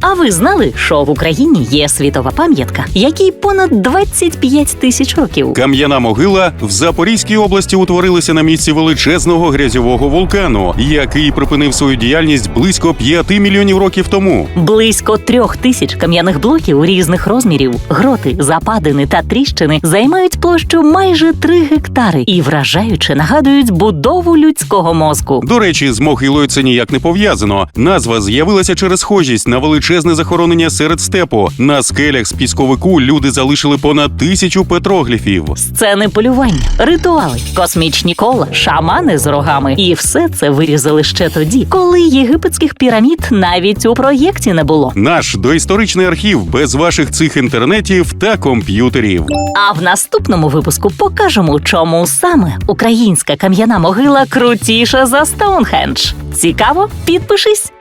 А ви знали, що в Україні є світова пам'ятка, якій понад 25 тисяч років? Кам'яна могила в Запорізькій області утворилася на місці величезного грязьового вулкану, який припинив свою діяльність близько 5 мільйонів років тому. Близько трьох тисяч кам'яних блоків різних розмірів, гроти, западини та тріщини займають площу майже 3 гектари і вражаюче нагадують будову людського мозку. До речі, з могилою це ніяк не пов'язано. Назва з'явилася через схожість на величезне захоронення серед степу. На скелях з пісковику люди залишили понад тисячу петрогліфів. Сцени полювання, ритуали, космічні кола, шамани з рогами. І все це вирізали ще тоді, коли єгипетських пірамід навіть у проєкті не було. Наш доісторичний архів без ваших цих інтернетів та комп'ютерів. А в наступному випуску покажемо, чому саме українська кам'яна могила крутіша за Стоунхендж. Цікаво? Підпишись!